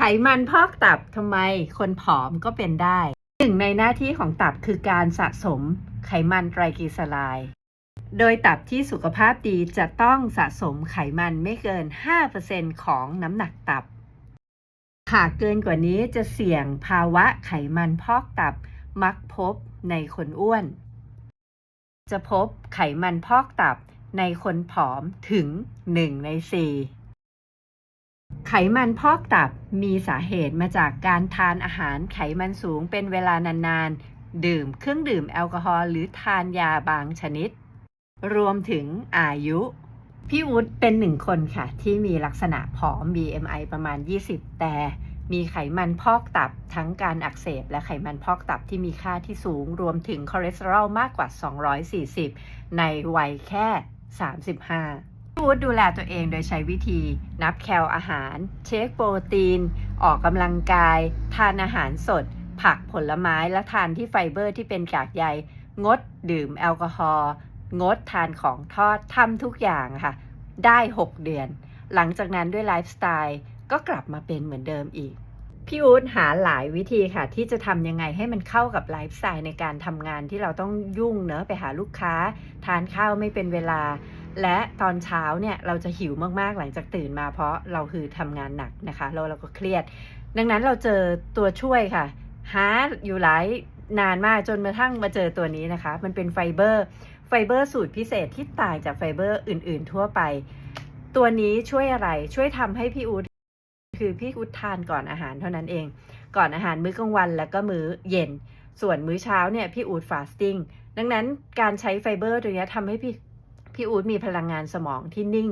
ไขมันพอกตับทำไมคนผอมก็เป็นได้หนึ่งในหน้าที่ของตับคือการสะสมไขมันไตรกลีเซอไรด์โดยตับที่สุขภาพดีจะต้องสะสมไขมันไม่เกิน 5%ของน้ำหนักตับ หากเกินกว่านี้จะเสี่ยงภาวะไขมันพอกตับมักพบในคนอ้วน จะพบไขมันพอกตับในคนผอมถึง 1 ใน 4 ไขมันพอกตับมีสาเหตุมาจากการทานอาหารไขมันสูงเป็นเวลานานๆ ดื่มเครื่องดื่มแอลกอฮอล์หรือทานยาบางชนิด รวมถึงอายุ พี่วุฒิเป็นหนึ่งคนค่ะ ที่มีลักษณะผอม BMI ประมาณ 20 แต่มีไขมันพอกตับทั้งการอักเสบ และไขมันพอกตับที่มีค่าที่สูง รวมถึงคอเลสเตอรอลมากกว่า 240 ในวัยแค่ 35 วูดดูแลตัวเองโดยใช้วิธีนับแคลอาหาร เช็คโปรตีน ออกกำลังกาย ทานอาหารสด ผักผลไม้และทานที่ไฟเบอร์ที่เป็นกากใย งดดื่มแอลกอฮอล์งดทานของทอดทำทุกอย่างค่ะ ได้ 6 เดือน หลังจากนั้นด้วยไลฟ์สไตล์ก็กลับมาเป็นเหมือนเดิมอีก พี่อู๊ดหาหลายวิธีค่ะ ที่จะทำยังไงให้มันเข้ากับไลฟ์สไตล์ในการทำงานที่เราต้องยุ่งเนอะไปหาลูกค้า ทานข้าวไม่เป็นเวลา และตอนเช้าเนี่ยเราจะหิวมากๆหลังจากตื่นมาเพราะเราคือทำงานหนักนะคะแล้วเราก็เครียด ดังนั้นเราเจอตัวช่วยค่ะ หาอยู่หลายนานมากจนมาทั้งมาเจอตัวนี้นะคะ มันเป็นไฟเบอร์ไฟเบอร์สูตรพิเศษที่ต่างจากไฟเบอร์อื่น ๆ ทั่วไป ตัวนี้ช่วยอะไรช่วยทำให้พี่อู๊ด คือพี่อูดทานก่อนอาหารเท่านั้นเอง ก่อนอาหารมื้อกลางวันแล้วก็มื้อเย็น ส่วนมื้อเช้าเนี่ยพี่อูดฟาสติ้งดังนั้นการใช้ไฟเบอร์ตัวนี้ทำให้พี่พี่อูดมีพลังงานสมองที่นิ่ง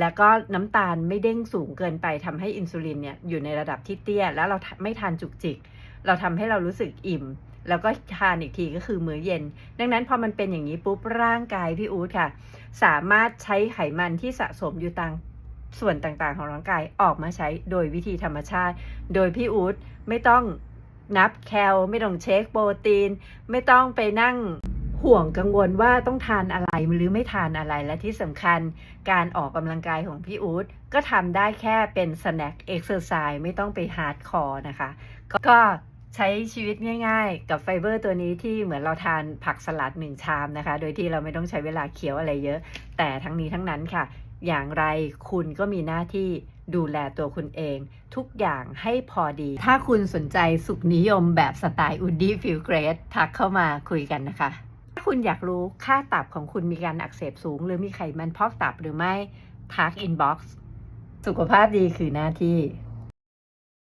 แล้วก็น้ำตาลไม่เด้งสูงเกินไปทำให้อินซูลินเนี่ยอยู่ในระดับที่เตี้ย แล้วเราไม่ทานจุกจิก เราทำให้เรารู้สึกอิ่ม แล้วก็ทานอีกทีก็คือมื้อเย็น ดังนั้นพอมันเป็นอย่างนี้ปุ๊บร่างกายพี่อูดค่ะ สามารถใช้ไขมันที่สะสมอยู่ตาม ส่วนต่างๆ ของร่างกายออกมาใช้โดยวิธีธรรมชาติ โดยพี่อู๊ดไม่ต้องนับแคลไม่ต้องเช็คโปรตีน ไม่ต้องไปนั่งห่วงกังวลว่าต้องทานอะไรหรือไม่ทานอะไรและที่สำคัญ การออกกำลังกายของพี่อู๊ดก็ทำได้แค่เป็นสแน็คเอ็กซ์ไซส์ไม่ต้องไปฮาร์ดคอร์นะคะ ก็ใช้ชีวิตง่ายๆ กับไฟเบอร์ตัวนี้ที่เหมือนเราทานผักสลัดหนึ่งชามนะคะ โดยที่เราไม่ต้องใช้เวลาเคี้ยวอะไรเยอะ แต่ทั้งนี้ทั้งนั้นค่ะ อย่างไรคุณก็มีหน้าที่ดูแลตัวคุณเอง ทุกอย่างให้พอดี ถ้าคุณสนใจสุขนิยมแบบสไตล์อุดดี้ฟิลเกรสทักเข้ามาคุยกันนะคะ ถ้าคุณอยากรู้ค่าตับของคุณมีการอักเสบสูง หรือมีไขมันพอกตับหรือไม่ ทักอินบ็อกซ์สุขภาพดีคือหน้าที่